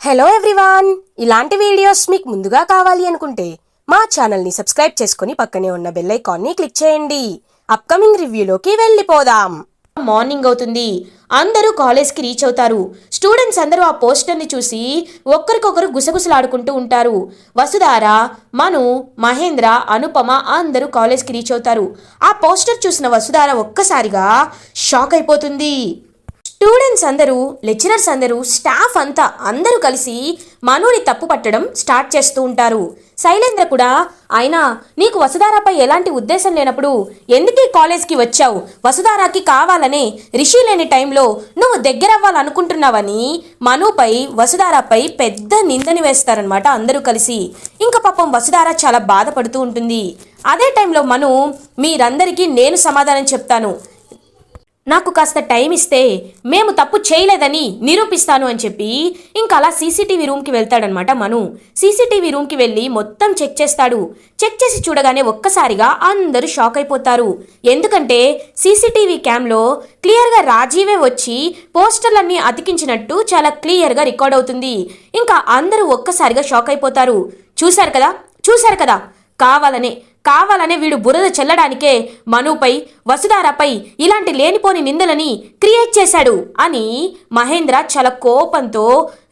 Hello everyone ఇలాంటి videos మీకు ముందుగా కావాలి అనుకుంటే మా ఛానల్ని సబ్స్క్రైబ్ చేసుకుని పక్కనే ఉన్న బెల్ ఐకాన్ని క్లిక్ చేయండి. అప్కమింగ్ రివ్యూలోకి వెళ్ళిపోదాం. మార్నింగ్ అవుతుంది. అందరూ కాలేజ్కి రీచ్ అవుతారు. స్టూడెంట్స్ అందరూ ఆ పోస్టర్ని చూసి ఒక్కరికొకరు గుసగుసలాడుకుంటూ ఉంటారు. వసుధార మను మహేంద్ర అనుపమ అందరూ కాలేజ్కి రీచ్ అవుతారు. ఆ పోస్టర్ చూసిన వసుధార ఒక్కసారిగా షాక్ అయిపోతుంది. స్టూడెంట్స్ అందరూ లెక్చరర్స్ అందరూ స్టాఫ్ అంతా అందరూ కలిసి మనుని తప్పు పట్టడం స్టార్ట్ చేస్తూ ఉంటారు. శైలేంద్ర కూడా అయినా నీకు వసుధారాపై ఎలాంటి ఉద్దేశం లేనప్పుడు ఎందుకీ కాలేజ్కి వచ్చావు? వసుధారాకి కావాలనే రిషి లేని టైంలో నువ్వు దగ్గరవ్వాలనుకుంటున్నావని మనుపై వసుధారాపై పెద్ద నిందని వేస్తారనమాట అందరూ కలిసి. ఇంకా పాపం వసుధార చాలా బాధపడుతూ ఉంటుంది. అదే టైంలో మను మీరందరికీ నేను సమాధానం చెప్తాను. నాకు కాస్త టైం ఇస్తే మేము తప్పు చేయలేదని నిరూపిస్తాను అని చెప్పి ఇంకా అలా సీసీటీవీ రూమ్కి వెళ్తాడనమాట మను. సీసీటీవీ రూమ్కి వెళ్ళి మొత్తం చెక్ చేస్తాడు. చెక్ చేసి చూడగానే ఒక్కసారిగా అందరూ షాక్ అయిపోతారు. ఎందుకంటే సీసీటీవీ క్యామ్లో క్లియర్గా రాజీవే వచ్చి పోస్టర్లన్నీ అతికించినట్టు చాలా క్లియర్గా రికార్డ్ అవుతుంది. ఇంకా అందరూ ఒక్కసారిగా షాక్ అయిపోతారు. చూశారు కదా? చూశారు కదా? కావాలనే కావాలనే వీడు బురద చెల్లడానికే మనుపై వసుధారపై ఇలాంటి లేనిపోని నిందలని క్రియేట్ చేశాడు అని మహేంద్ర చాలా కోపంతో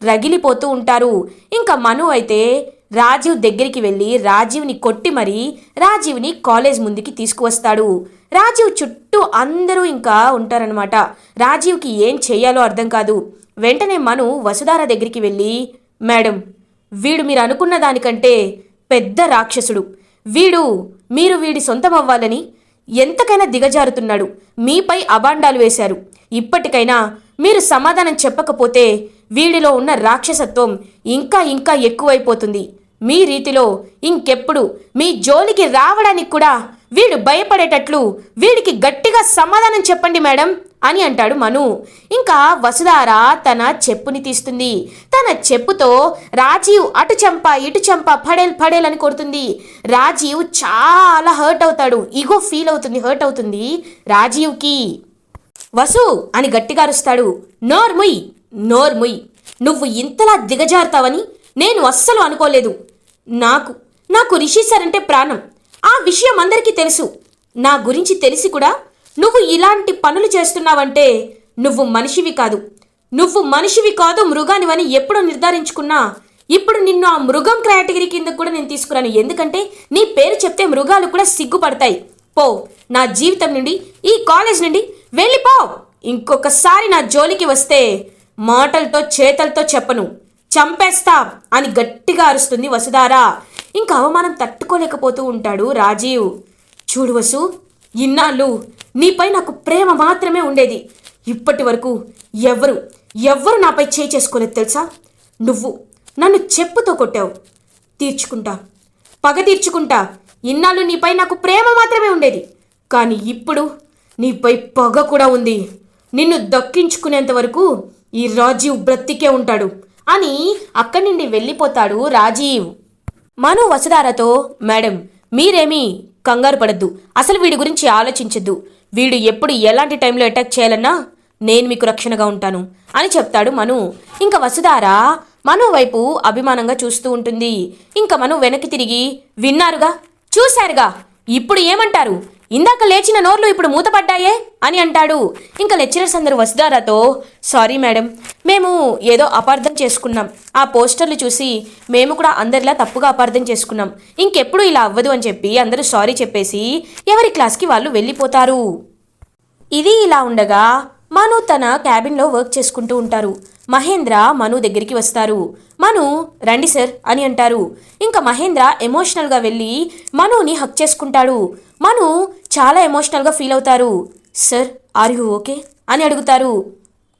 రగిలిపోతూ ఉంటారు. ఇంకా మను అయితే రాజీవ్ దగ్గరికి వెళ్ళి రాజీవ్ని కొట్టి మరీ రాజీవ్ని కాలేజ్ ముందుకి తీసుకువస్తాడు. రాజీవ్ చుట్టూ అందరూ ఇంకా ఉంటారనమాట రాజీవ్కి ఏం చేయాలో అర్థం కాదు. వెంటనే మను వసుధార దగ్గరికి వెళ్ళి మేడం వీడు మీరు అనుకున్న దానికంటే పెద్ద రాక్షసుడు. వీడు మీరు వీడి సొంతమవ్వాలని ఎంతకైనా దిగజారుతున్నాడు. మీపై అబాండాలు వేశారు. ఇప్పటికైనా మీరు సమాధానం చెప్పకపోతే వీడిలో ఉన్న రాక్షసత్వం ఇంకా ఇంకా ఎక్కువైపోతుంది. మీ రీతిలో ఇంకెప్పుడు మీ జోలికి రావడానికి కూడా వీడు భయపడేటట్లు వీడికి గట్టిగా సమాధానం చెప్పండి మేడం అని అంటాడు మను. ఇంకా వసుధార తన చెప్పుని తీస్తుంది. తన చెప్పుతో రాజీవ్ అటు చెంప ఇటు చెంప పడేల్ పడేల్ అని కొడుతుంది. రాజీవ్ చాలా హర్ట్ అవుతాడు. ఇగో ఫీల్ అవుతుంది హర్ట్ అవుతుంది రాజీవ్కి. వసు అని గట్టిగా అరుస్తాడు. నోర్ముయ్ నోర్ముయ్ నువ్వు ఇంతలా దిగజారుతావని నేను అస్సలు అనుకోలేదు. నాకు నాకు రిషి సార్ అంటే ప్రాణం. ఆ విషయం అందరికీ తెలుసు. నా గురించి తెలిసి కూడా నువ్వు ఇలాంటి పనులు చేస్తున్నావంటే నువ్వు మనిషివి కాదు. నువ్వు మనిషివి కాదు మృగానివని ఎప్పుడో నిర్ధారించుకున్నా ఇప్పుడు నిన్ను ఆ మృగం కేటగిరీ కింద కూడా నేను తీసుకురాను. ఎందుకంటే నీ పేరు చెప్తే మృగాలు కూడా సిగ్గుపడతాయి. పో నా జీవితం నుండి ఈ కాలేజ్ నుండి వెళ్ళిపో ఇంకొకసారి నా జోలికి వస్తే మాటలతో చేతలతో చెప్పను. చంపేస్తా అని గట్టిగా అరుస్తుంది వసుధారా. ఇంకా అవమానం తట్టుకోలేకపోతూ ఉంటాడు రాజీవ్. చూడు వసు ఇన్నాళ్ళు నీపై నాకు ప్రేమ మాత్రమే ఉండేది. ఇప్పటి వరకు ఎవరు ఎవ్వరు నాపై చేయి చేసుకోలేదు తెలుసా? నువ్వు నన్ను చెప్పుతో కొట్టావు. తీర్చుకుంటా. పగ తీర్చుకుంటా. ఇన్నాళ్ళు నీపై నాకు ప్రేమ మాత్రమే ఉండేది. కానీ ఇప్పుడు నీపై పగ కూడా ఉంది. నిన్ను దక్కించుకునేంత వరకు ఈ రాజీవ్ బ్రతికే ఉంటాడు అని అక్కడి నుండి వెళ్ళిపోతాడు రాజీవ్. మను వసుధారతో మేడం మీరేమీ కంగారు పడద్దు. అసలు వీడి గురించి ఆలోచించద్దు. వీడు ఎప్పుడు ఎలాంటి టైంలో అటాక్ చేయాలన్నా నేను మీకు రక్షణగా ఉంటాను అని చెప్తాడు మను. ఇంకా వసుధార మను వైపు అభిమానంగా చూస్తూ ఉంటుంది. ఇంకా మను వెనక్కి తిరిగి విన్నారుగా? చూశారుగా? ఇప్పుడు ఏమంటారు? ఇందాక లేచిన నోర్లు ఇప్పుడు మూతపడ్డాయే అని అంటాడు. ఇంకా లెక్చరర్స్ అందరు వసుధారాతో సారీ మేడం మేము ఏదో అపార్థం చేసుకున్నాం. ఆ పోస్టర్లు చూసి మేము కూడా అందరిలా తప్పుగా అపార్థం చేసుకున్నాం. ఇంకెప్పుడు ఇలా అవ్వదు అని చెప్పి అందరూ సారీ చెప్పేసి ఎవరి క్లాస్కి వాళ్ళు వెళ్ళిపోతారు. ఇది ఇలా ఉండగా మను తన క్యాబిన్లో వర్క్ చేసుకుంటూ ఉంటారు. మహేంద్ర మను దగ్గరికి వస్తారు. మను రండి సార్ అని అంటారు. ఇంకా మహేంద్ర ఎమోషనల్గా వెళ్ళి మనుని హక్ చేసుకుంటాడు. మను చాలా ఎమోషనల్గా ఫీల్ అవుతారు. Sir are you okay? అని అడుగుతారు.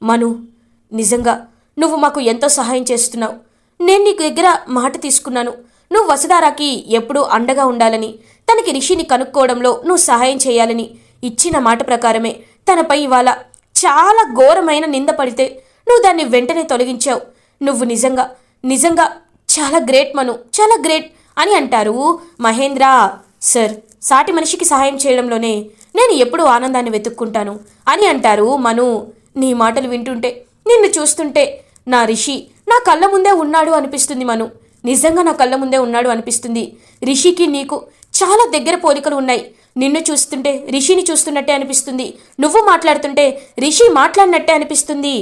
మను నిజంగా నువ్వు మాకు ఎంతో సహాయం చేస్తున్నావు. నేను నీకు దగ్గర మాట తీసుకున్నాను. నువ్వు వసుధారాకి ఎప్పుడూ అండగా ఉండాలని తనకి రిషిని కనుక్కోవడంలో నువ్వు సహాయం చేయాలని ఇచ్చిన మాట ప్రకారమే తనపై ఇవాళ చాలా ఘోరమైన నింద పడితే నువ్వు దాన్ని వెంటనే తొలగించావు. నువ్వు నిజంగా నిజంగా చాలా గ్రేట్ మను చాలా గ్రేట్ అని అంటారు మహేంద్ర. సార్ సాటి మనిషికి సహాయం చేయడంలోనే నేను ఎప్పుడూ ఆనందాన్ని వెతుక్కుంటాను అని అంటారు మను. నీ మాటలు వింటుంటే నిన్ను చూస్తుంటే నా రిషి నా కళ్ళ ముందే ఉన్నాడు అనిపిస్తుంది మను. నిజంగా నా కళ్ళ ముందే ఉన్నాడు అనిపిస్తుంది. రిషికి నీకు చాలా దగ్గర పోలికలు ఉన్నాయి. నిన్ను చూస్తుంటే రిషిని చూస్తున్నట్టే అనిపిస్తుంది. నువ్వు మాట్లాడుతుంటే రిషి మాట్లాడినట్టే అనిపిస్తుంది.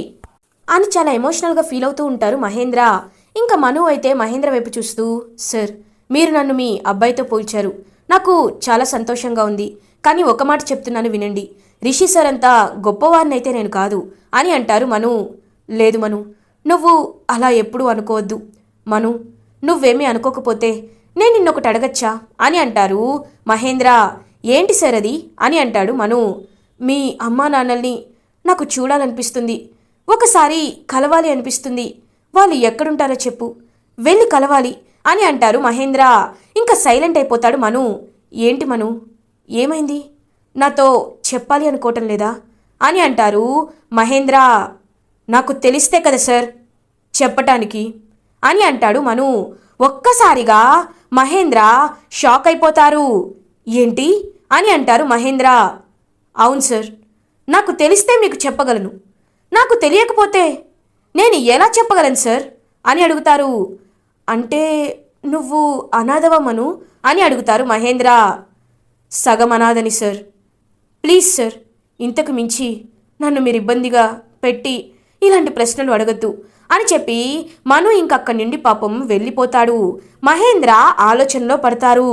అని చాలా ఎమోషనల్గా ఫీల్ అవుతూ ఉంటారు మహేంద్ర. ఇంకా మను అయితే మహేంద్ర వైపు చూస్తూ సార్ మీరు నన్ను మీ అబ్బాయితో పోల్చారు. నాకు చాలా సంతోషంగా ఉంది. కానీ ఒక మాట చెప్తున్నాను వినండి. రిషి సార్ అంతా గొప్పవారినైతే నేను కాదు అని అంటారు మను. లేదు మను. నువ్వు అలా ఎప్పుడూ అనుకోవద్దు. మను నువ్వేమీ అనుకోకపోతే నేను నిన్నొకటి అడగచ్చా? అని అంటారు మహేంద్ర. ఏంటి సార్ అది? అని అంటాడు మను. మీ అమ్మా నాన్నల్ని నాకు చూడాలనిపిస్తుంది. ఒకసారి కలవాలి అనిపిస్తుంది. వాళ్ళు ఎక్కడుంటారో చెప్పు. వెళ్ళి కలవాలి అని అంటారు మహేంద్ర. ఇంకా సైలెంట్ అయిపోతాడు మను. ఏంటి మను? ఏమైంది? నాతో చెప్పాలి అనుకోవటం లేదా? అని అంటారు మహేంద్ర. నాకు తెలిస్తే కదా సార్ చెప్పటానికి అని అంటాడు మను. ఒక్కసారిగా మహేంద్ర షాక్ అయిపోతారు. ఏంటి? అని అంటారు మహేంద్ర. అవును సార్ నాకు తెలిస్తే మీకు చెప్పగలను. నాకు తెలియకపోతే నేను ఎలా చెప్పగలను సార్? అని అడుగుతారు. అంటే నువ్వు అనాథవమను? అని అడుగుతారు మహేంద్ర. సగం అనాథని సార్. Please sir. ఇంతకు మించి నన్ను మీరు ఇబ్బందిగా పెట్టి ఇలాంటి ప్రశ్నలు అడగద్దు అని చెప్పి మను ఇంకక్కడి నుండి పాపం వెళ్ళిపోతాడు. మహేంద్ర ఆలోచనలో పడతారు.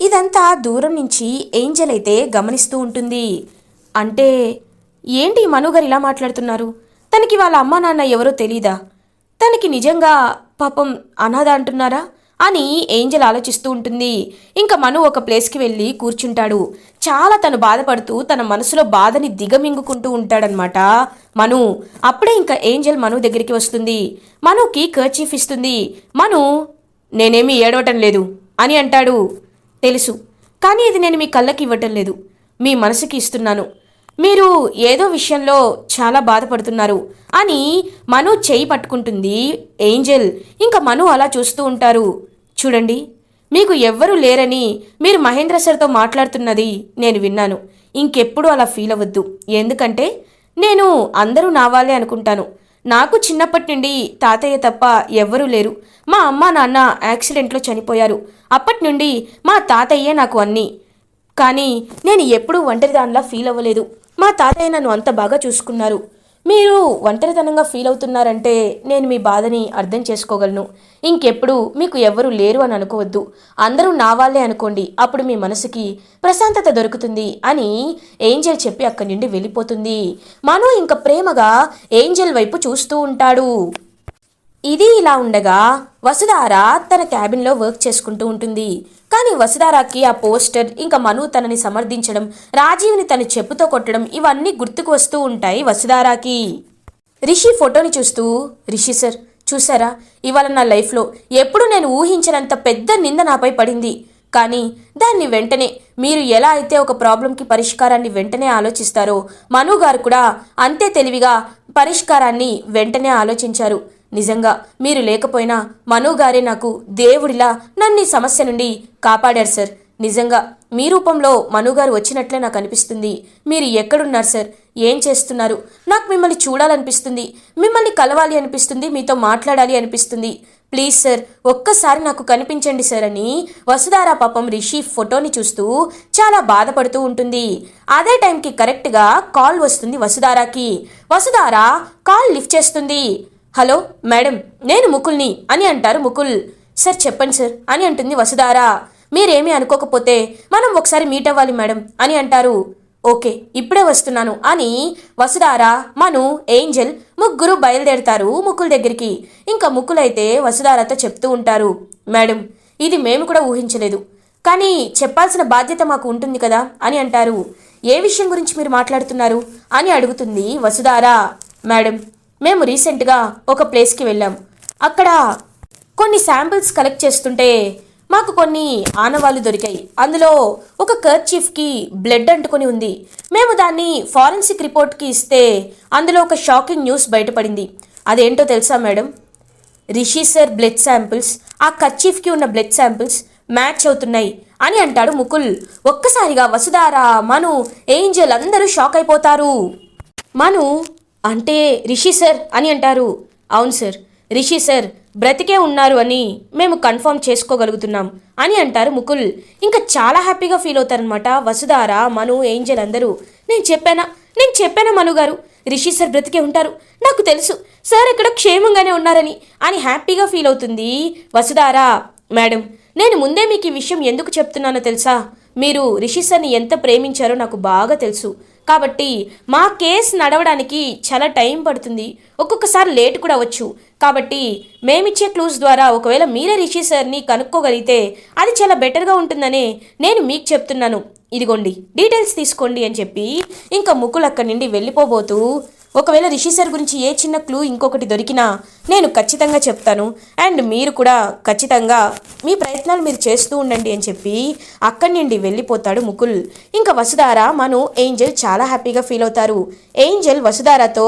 ఇదంతా దూరం నుంచి ఏంజల్ అయితే గమనిస్తూ ఉంటుంది. అంటే ఏంటి మనుగారు ఇలా మాట్లాడుతున్నారు? తనకి వాళ్ళ అమ్మా నాన్న ఎవరో తెలీదా? తనకి నిజంగా పాపం అనాథ అంటున్నారా? అని ఏంజల్ ఆలోచిస్తూ ఉంటుంది. ఇంకా మను ఒక ప్లేస్కి వెళ్ళి కూర్చుంటాడు. చాలా తను బాధపడుతూ తన మనసులో బాధని దిగమింగుకుంటూ ఉంటాడనమాట మను అప్పుడే ఇంకా ఏంజల్ మను దగ్గరికి వస్తుంది. మనుకి కర్చీఫ్ ఇస్తుంది. మను నేనేమీ ఏడవటం లేదు అని అంటాడు. తెలుసు. కానీ ఇది నేను మీ కళ్ళకి ఇవ్వటం లేదు. మీ మనసుకి ఇస్తున్నాను. మీరు ఏదో విషయంలో చాలా బాధపడుతున్నారు అని మను చేయి పట్టుకుంటుంది ఏంజెల్. ఇంకా మను అలా చూస్తూ ఉంటారు. చూడండి మీకు ఎవ్వరూ లేరని మీరు మహేంద్ర సార్తో మాట్లాడుతున్నది నేను విన్నాను. ఇంకెప్పుడు అలా ఫీల్ అవ్వద్దు. ఎందుకంటే నేను అందరూ నా అనుకుంటాను. నాకు చిన్నప్పటి నుండి తాతయ్య తప్ప ఎవ్వరూ లేరు. మా అమ్మ నాన్న యాక్సిడెంట్లో చనిపోయారు. అప్పటి నుండి మా తాతయ్యే నాకు అన్నీ. కానీ నేను ఎప్పుడూ ఒంటరిదానిలా ఫీల్ అవ్వలేదు. మా తాతయ్య నన్ను అంత బాగా చూసుకున్నారు. మీరు ఒంటరితనంగా ఫీల్ అవుతున్నారంటే నేను మీ బాధని అర్థం చేసుకోగలను. ఇంకెప్పుడు మీకు ఎవ్వరూ లేరు అని అనుకోవద్దు. అందరూ నా వాళ్ళే అనుకోండి. అప్పుడు మీ మనసుకి ప్రశాంతత దొరుకుతుంది అని ఏంజల్ చెప్పి అక్కడి నుండి వెళ్ళిపోతుంది. మను ఇంకా ప్రేమగా ఏంజల్ వైపు చూస్తూ ఉంటాడు. ఇది ఇలా ఉండగా వసుధార తన క్యాబిన్లో వర్క్ చేసుకుంటూ ఉంటుంది. కానీ వసుధారాకి ఆ పోస్టర్ ఇంకా మను తనని సమర్థించడం రాజీవ్ని తన చెప్పుతో కొట్టడం ఇవన్నీ గుర్తుకు వస్తూ ఉంటాయి వసుధారాకి. రిషి ఫోటోని చూస్తూ రిషి సార్ చూసారా ఇవాళ నా లైఫ్లో ఎప్పుడు నేను ఊహించినంత పెద్ద నింద నాపై పడింది. కానీ దాన్ని వెంటనే మీరు ఎలా అయితే ఒక ప్రాబ్లంకి పరిష్కారాన్ని వెంటనే ఆలోచిస్తారో మను గారు కూడా అంతే తెలివిగా పరిష్కారాన్ని వెంటనే ఆలోచించారు. నిజంగా మీరు లేకపోయినా మను గారే నాకు దేవుడిలా నన్ను సమస్య నుండి కాపాడారు సార్. నిజంగా మీ రూపంలో మనుగారు వచ్చినట్లే నాకు అనిపిస్తుంది. మీరు ఎక్కడున్నారు సార్? ఏం చేస్తున్నారు? నాకు మిమ్మల్ని చూడాలనిపిస్తుంది. మిమ్మల్ని కలవాలి అనిపిస్తుంది. మీతో మాట్లాడాలి అనిపిస్తుంది. ప్లీజ్ సార్ ఒక్కసారి నాకు కనిపించండి సార్ అని వసుధారా పాపం రిషి ఫోటోని చూస్తూ చాలా బాధపడుతూ ఉంటుంది. అదే టైంకి కరెక్ట్గా కాల్ వస్తుంది వసుధారాకి. వసుధార కాల్ లిఫ్ట్ చేస్తుంది. హలో మేడం నేను ముకుల్ని. అని అంటారు ముకుల్. సార్ చెప్పండి సార్ అని అంటుంది వసుధార. మీరేమీ అనుకోకపోతే మనం ఒకసారి మీట్ అవ్వాలి మేడం అని అంటారు. ఓకే ఇప్పుడే వస్తున్నాను అని వసుధార మను ఏంజల్ ముగ్గురు బయలుదేరుతారు ముకుల్ దగ్గరికి. ఇంకా ముకులైతే వసుధారతో చెప్తూ ఉంటారు. మేడం ఇది మేము కూడా ఊహించలేదు. కానీ చెప్పాల్సిన బాధ్యత మాకు ఉంటుంది కదా అని అంటారు. ఏ విషయం గురించి మీరు మాట్లాడుతున్నారు అని అడుగుతుంది వసుధార. మేడం మేము రీసెంట్గా ఒక ప్లేస్కి వెళ్ళాం. అక్కడ కొన్ని శాంపిల్స్ కలెక్ట్ చేస్తుంటే మాకు కొన్ని ఆనవాళ్ళు దొరికాయి. అందులో ఒక కర్చీఫ్కి బ్లడ్ అంటుకొని ఉంది. మేము దాన్ని ఫారెన్సిక్ రిపోర్ట్కి ఇస్తే అందులో ఒక షాకింగ్ న్యూస్ బయటపడింది. అదేంటో తెలుసా madam? Rishi sir blood samples ఆ కర్చీఫ్కి ఉన్న బ్లడ్ శాంపిల్స్ మ్యాచ్ అవుతున్నాయి అని అంటాడు ముకుల్. ఒక్కసారిగా వసుధార మను ఏంజల్ అందరూ షాక్ అయిపోతారు. మను అంటే రిషి సార్ అని అంటారు. అవును సార్. రిషి సార్ బ్రతికే ఉన్నారు అని మేము కన్ఫర్మ్ చేసుకోగలుగుతున్నాం అని అంటారు ముకుల్. ఇంకా చాలా హ్యాపీగా ఫీల్ అవుతారనమాట వసుధార మను ఏంజల్ అందరూ. నేను చెప్పానా? నేను చెప్పానా మను గారు? రిషి సార్ బ్రతికే ఉంటారు. నాకు తెలుసు. సార్ ఇక్కడ క్షేమంగానే ఉన్నారని అని హ్యాపీగా ఫీల్ అవుతుంది వసుధార. మేడం నేను ముందే మీకు ఈ విషయం ఎందుకు చెప్తున్నానో తెలుసా? మీరు రిషి సార్ని ఎంత ప్రేమించారో నాకు బాగా తెలుసు. కాబట్టి మా కేసు నడవడానికి చాలా టైం పడుతుంది. ఒక్కొక్కసారి లేట్ కూడా అవ్వచ్చు. కాబట్టి మేమిచ్చే క్లూస్ ద్వారా ఒకవేళ మీరే రిషి సార్ని కనుక్కోగలిగితే అది చాలా బెటర్గా ఉంటుందని నేను మీకు చెప్తున్నాను. ఇదిగోండి డీటెయిల్స్ తీసుకోండి అని చెప్పి ఇంకా ముక్కులు అక్కడి నుండి వెళ్ళిపోబోతూ ఒకవేళ రిషి సార్ గురించి ఏ చిన్న క్లూ ఇంకొకటి దొరికినా నేను ఖచ్చితంగా చెప్తాను. అండ్ మీరు కూడా ఖచ్చితంగా మీ ప్రయత్నాలు మీరు చేస్తూ ఉండండి అని చెప్పి అక్కడి నుండి వెళ్ళిపోతాడు ముకుల్. ఇంకా వసుధార మను ఏంజల్ చాలా హ్యాపీగా ఫీల్ అవుతారు. ఏంజల్ వసుధారతో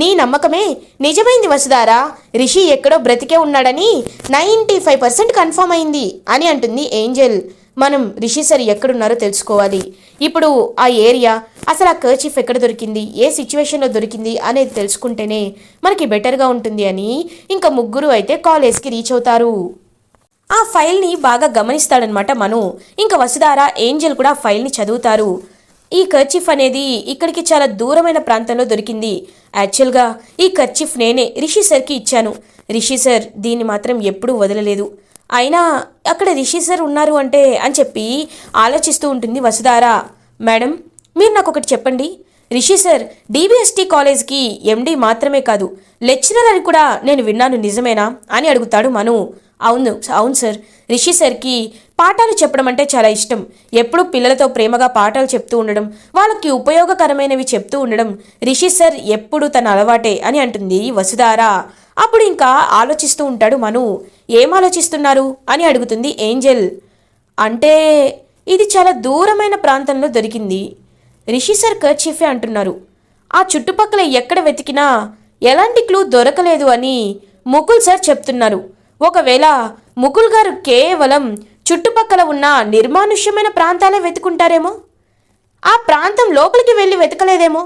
నీ నమ్మకమే? నిజమైంది వసుధార రిషి ఎక్కడో బ్రతికే ఉన్నాడని నైంటీ ఫైవ్ పర్సెంట్ కన్ఫర్మ్ అయింది అని అంటుంది ఏంజల్. మనం రిషి సార్ ఎక్కడున్నారో తెలుసుకోవాలి. ఇప్పుడు ఆ ఏరియా అసలు ఆ కర్చీఫ్ ఎక్కడ దొరికింది ఏ సిచ్యువేషన్లో దొరికింది అనేది తెలుసుకుంటేనే మనకి బెటర్గా ఉంటుంది అని ఇంకా ముగ్గురు అయితే కాలేజ్కి రీచ్ అవుతారు. ఆ ఫైల్ని బాగా గమనిస్తాడనమాట మను. ఇంకా వసుధార ఏంజల్ కూడా ఆ ఫైల్ని చదువుతారు. ఈ కర్చీఫ్ అనేది ఇక్కడికి చాలా దూరమైన ప్రాంతంలో దొరికింది. యాక్చువల్గా ఈ కర్చీఫ్ నేనే రిషి సార్కి ఇచ్చాను. రిషి సార్ దీన్ని మాత్రం ఎప్పుడూ వదలలేదు. అయినా అక్కడ రిషి సార్ ఉన్నారు అంటే అని చెప్పి ఆలోచిస్తూ ఉంటుంది వసుధార. మేడం మీరు నాకు ఒకటి చెప్పండి. రిషి సార్ డీబీఎస్టీ కాలేజ్కి ఎండీ మాత్రమే కాదు లెక్చరర్ అని కూడా నేను విన్నాను నిజమేనా అని అడుగుతాడు మను. అవును అవును సార్. రిషి సార్కి పాఠాలు చెప్పడం అంటే చాలా ఇష్టం. ఎప్పుడూ పిల్లలతో ప్రేమగా పాఠాలు చెప్తూ ఉండడం వాళ్ళకి ఉపయోగకరమైనవి చెప్తూ ఉండడం రిషి సార్ ఎప్పుడు తన అలవాటే అని అంటుంది వసుధారా. అప్పుడు ఇంకా ఆలోచిస్తూ ఉంటాడు మను ఏం ఆలోచిస్తున్నారు అని అడుగుతుంది ఏంజెల్. అంటే ఇది చాలా దూరమైన ప్రాంతంలో దొరికింది. రిషి సార్ కర్చీఫే అంటున్నారు. ఆ చుట్టుపక్కల ఎక్కడ వెతికినా ఎలాంటి క్లూ దొరకలేదు అని ముకుల్ సార్ చెప్తున్నారు. ఒకవేళ ముకుల్ గారు కేవలం చుట్టుపక్కల ఉన్న నిర్మానుష్యమైన ప్రాంతాలే వెతుకుంటారేమో? ఆ ప్రాంతం లోపలికి వెళ్ళి వెతకలేదేమో?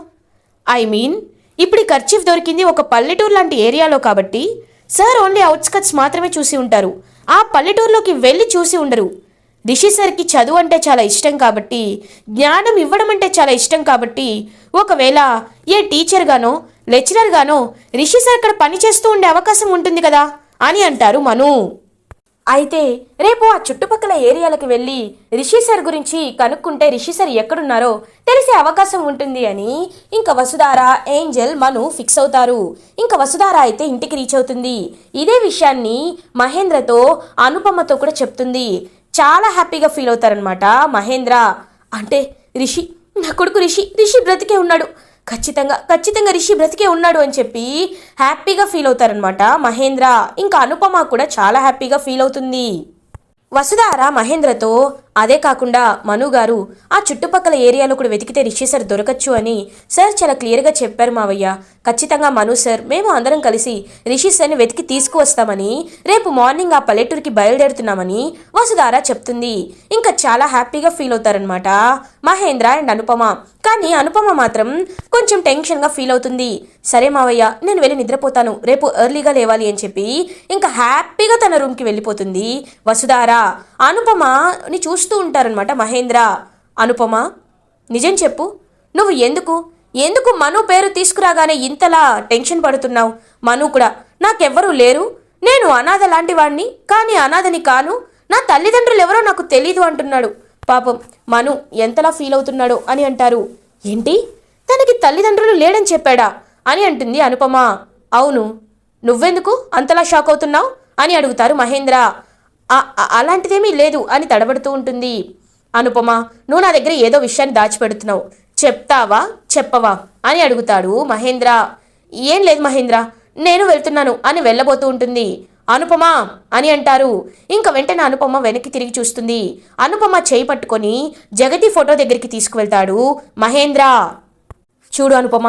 ఐ మీన్ ఇప్పుడు ఈ కర్చీఫ్ దొరికింది ఒక పల్లెటూరు లాంటి ఏరియాలో కాబట్టి సార్ ఓన్లీ అవుట్స్కట్స్ మాత్రమే చూసి ఉంటారు. ఆ పల్లెటూరులోకి వెళ్ళి చూసి ఉండరు. రిషి సార్కి చదువు అంటే చాలా ఇష్టం కాబట్టి జ్ఞానం ఇవ్వడం అంటే చాలా ఇష్టం కాబట్టి ఒకవేళ ఏ టీచర్గానో లెక్చరర్గానో రిషి సార్ అక్కడ పని చేస్తూ ఉండే అవకాశం ఉంటుంది కదా అని అంటారు మను. అయితే రేపు ఆ చుట్టుపక్కల ఏరియాలకు వెళ్ళి రిషి సార్ గురించి కనుక్కుంటే రిషి సార్ ఎక్కడున్నారో తెలిసే అవకాశం ఉంటుంది అని ఇంకా వసుధార ఏంజల్ మను ఫిక్స్ అవుతారు. ఇంకా వసుధార అయితే ఇంటికి రీచ్ అవుతుంది. ఇదే విషయాన్ని మహేంద్రతో అనుపమతో కూడా చెప్తుంది. చాలా హ్యాపీగా ఫీల్ అవుతారనమాట మహేంద్ర. అంటే రిషి నా కొడుకు రిషి రిషి బ్రతికే ఉన్నాడు. ఖచ్చితంగా ఖచ్చితంగా రిషి బ్రతికే ఉన్నాడు అని చెప్పి హ్యాపీగా ఫీల్ అవుతారనమాట మహేంద్ర ఇంకా అనుపమ కూడా చాలా హ్యాపీగా ఫీల్ అవుతుంది. వసుధార మహేంద్రతో అదే కాకుండా మను గారు ఆ చుట్టుపక్కల ఏరియాలో కూడా వెతికితే రిషి సార్ దొరకచ్చు అని సార్ చాలా క్లియర్గా చెప్పారు మావయ్య. ఖచ్చితంగా మను సార్ మేము అందరం కలిసి రిషి సార్ని వెతికి తీసుకువస్తామని రేపు మార్నింగ్ ఆ పల్లెటూరుకి బయలుదేరుతున్నామని వసుధార చెప్తుంది. ఇంకా చాలా హ్యాపీగా ఫీల్ అవుతారనమాట మహేంద్ర అండ్ అనుపమ. కానీ అనుపమ మాత్రం కొంచెం టెన్షన్గా ఫీల్ అవుతుంది. సరే మావయ్య నేను వెళ్ళి నిద్రపోతాను. రేపు ఎర్లీగా లేవాలి అని చెప్పి ఇంకా హ్యాపీగా తన రూమ్కి వెళ్ళిపోతుంది వసుధార. అనుపమని చూస్తూ ఉంటారనమాట మహేంద్ర. అనుపమ నిజం చెప్పు. నువ్వు ఎందుకు? ఎందుకు మను పేరు తీసుకురాగానే ఇంతలా టెన్షన్ పడుతున్నావు? మను కూడా నాకెవ్వరూ లేరు. నేను అనాథ లాంటి వాడిని కానీ అనాథని కాను. నా తల్లిదండ్రులు ఎవరో నాకు తెలీదు అంటున్నాడు. పాపం మను ఎంతలా ఫీల్ అవుతున్నాడో అని అంటారు. ఏంటి? తనకి తల్లిదండ్రులు లేడని చెప్పాడా? అని అంటుంది అనుపమ. అవును. నువ్వెందుకు అంతలా షాక్ అవుతున్నావు? అని అడుగుతారు మహేంద్ర. అలాంటిదేమీ లేదు అని తడబడుతూ ఉంటుంది. అనుపమ నువ్వు నా దగ్గర ఏదో విషయాన్ని దాచిపెడుతున్నావు. చెప్తావా? చెప్పవా? అని అడుగుతాడు మహేంద్ర. ఏం లేదు మహేంద్ర నేను వెళ్తున్నాను అని వెళ్ళబోతూ ఉంటుంది. అనుపమ అని అంటారు. ఇంకా వెంటనే అనుపమ వెనక్కి తిరిగి చూస్తుంది. అనుపమ చేయి పట్టుకొని జగతి ఫోటో దగ్గరికి తీసుకువెళ్తాడు మహేంద్ర. చూడు అనుపమ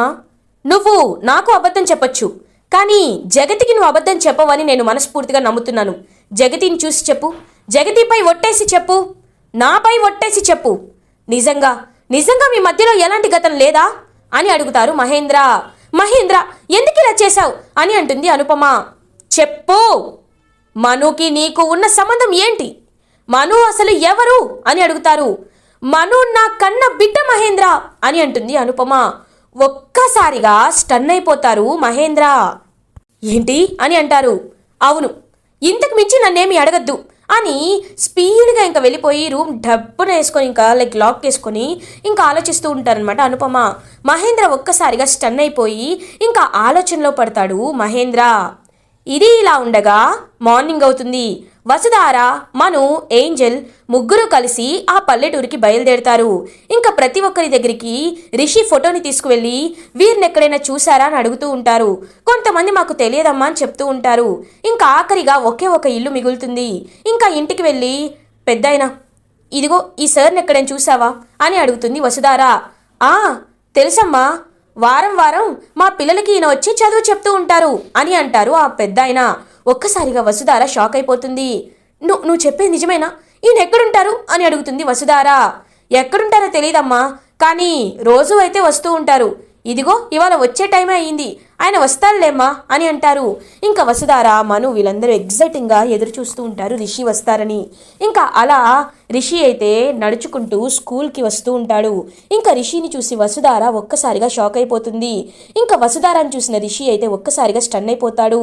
నువ్వు నాకు అబద్ధం చెప్పొచ్చు. కానీ జగతికి నువ్వు అబద్ధం చెప్పవని నేను మనస్ఫూర్తిగా నమ్ముతున్నాను. జగతిని చూసి చెప్పు. జగతిపై ఒట్టేసి చెప్పు. నాపై ఒట్టేసి చెప్పు. నిజంగా నిజంగా మీ మధ్యలో ఎలాంటి గతం లేదా? అని అడుగుతారు మహేంద్ర. మహేంద్ర ఎందుకు ఇలా చేశావు? అని అంటుంది అనుపమ. చెప్పు. మనుకి నీకు ఉన్న సంబంధం ఏంటి? మను అసలు ఎవరు? అని అడుగుతారు. మను నా కన్న బిడ్డ మహేంద్ర అని అంటుంది అనుపమ. ఒక్కసారిగా స్టన్ అయిపోతారు మహేంద్ర. ఏంటి? అని అంటారు. అవును ఇంతకు మించి నన్నేమి అడగద్దు. అని స్పీడ్గా ఇంకా వెళ్ళిపోయి రూమ్ డబ్బున వేసుకొని ఇంకా లైక్ లాక్ వేసుకొని ఇంకా ఆలోచిస్తూ ఉంటారనమాట అనుపమ. మహేంద్ర ఒక్కసారిగా స్టన్ అయిపోయి ఇంకా ఆలోచనలో పడతాడు మహేంద్ర. ఇది ఇలా ఉండగా మార్నింగ్ అవుతుంది. వసుధార మను ఏంజల్ ముగ్గురు కలిసి ఆ పల్లెటూరికి బయలుదేరుతారు. ఇంకా ప్రతి ఒక్కరి దగ్గరికి రిషి ఫోటోని తీసుకువెళ్ళి వీరిని ఎక్కడైనా చూసారా అని అడుగుతూ ఉంటారు. కొంతమంది మాకు తెలియదమ్మా అని చెప్తూ ఉంటారు. ఇంకా ఆఖరిగా ఒకే ఒక ఇల్లు మిగులుతుంది. ఇంకా ఇంటికి వెళ్ళి పెద్దాయన ఇదిగో ఈ సార్ని ఎక్కడైనా చూసావా అని అడుగుతుంది వసుధార. ఆ తెలుసమ్మా వారం వారం మా పిల్లలకి ఈయన వచ్చి చదువు చెప్తూ ఉంటారు అని అంటారు ఆ పెద్ద ఆయన ఒక్కసారిగా వసుధార షాక్ అయిపోతుంది. నువ్వు నువ్వు చెప్పేది నిజమేనా? ఈయన ఎక్కడుంటారు? అని అడుగుతుంది వసుధార. ఎక్కడుంటారో తెలియదమ్మా. కానీ రోజు అయితే వస్తూ ఉంటారు. ఇదిగో ఇవాళ వచ్చే టైం అయింది ఆయన వస్తారులేమ్మా అని అంటారు. ఇంకా వసుధార మను వీళ్ళందరూ ఎగ్జైటింగ్గా ఎదురు చూస్తూ ఉంటారు రిషి వస్తారని. ఇంకా అలా రిషి అయితే నడుచుకుంటూ స్కూల్కి వస్తూ ఉంటాడు. ఇంకా రిషిని చూసి వసుధార ఒక్కసారిగా షాక్ అయిపోతుంది. ఇంకా వసుధారాని చూసిన రిషి అయితే ఒక్కసారిగా స్టన్ అయిపోతాడు.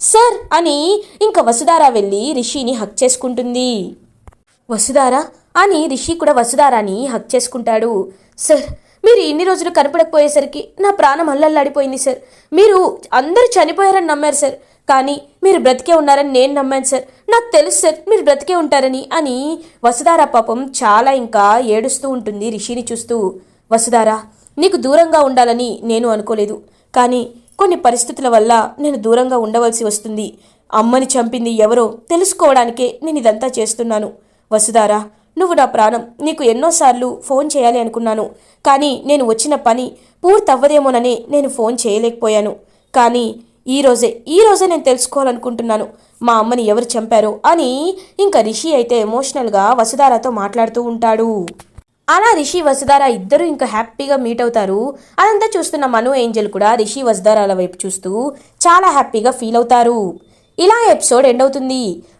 సార్ అని ఇంకా వసుధార వెళ్ళి రిషిని హక్ చేసుకుంటుంది. వసుధారా అని రిషి కూడా వసుధారాని హక్ చేసుకుంటాడు. సార్ మీరు ఇన్ని రోజులు కనపడకపోయేసరికి నా ప్రాణం అల్లల్లాడిపోయింది సార్. మీరు అందరూ చనిపోయారని నమ్మారు సార్. కానీ మీరు బ్రతికే ఉన్నారని నేను నమ్మాను సార్. నాకు తెలుసు సార్ మీరు బ్రతికే ఉంటారని అని వసుధార పాపం చాలా ఇంకా ఏడుస్తూ ఉంటుంది రిషిని చూస్తూ. వసుధార నీకు దూరంగా ఉండాలని నేను అనుకోలేదు. కానీ కొన్ని పరిస్థితుల వల్ల నేను దూరంగా ఉండవలసి వస్తుంది. అమ్మని చంపింది ఎవరో తెలుసుకోవడానికే నేను ఇదంతా చేస్తున్నాను. వసుధారా నువ్వు నా ప్రాణం. నీకు ఎన్నోసార్లు ఫోన్ చేయాలి అనుకున్నాను. కానీ నేను వచ్చిన పని పూర్తవ్వదేమోనని నేను ఫోన్ చేయలేకపోయాను. కానీ ఈ రోజే ఈ రోజే నేను తెలుసుకోవాలనుకుంటున్నాను. మా అమ్మని ఎవరు చంపారో అని ఇంకా రిషి అయితే ఎమోషనల్గా వసుధారాతో మాట్లాడుతూ ఉంటాడు. అలా రిషి వసుధార ఇద్దరు ఇంకా హ్యాపీగా మీట్ అవుతారు. అదంతా చూస్తున్న మను ఏంజల్ కూడా రిషి వసుధారాల వైపు చూస్తూ చాలా హ్యాపీగా ఫీల్ అవుతారు. ఇలా ఎపిసోడ్ ఎండ్ అవుతుంది.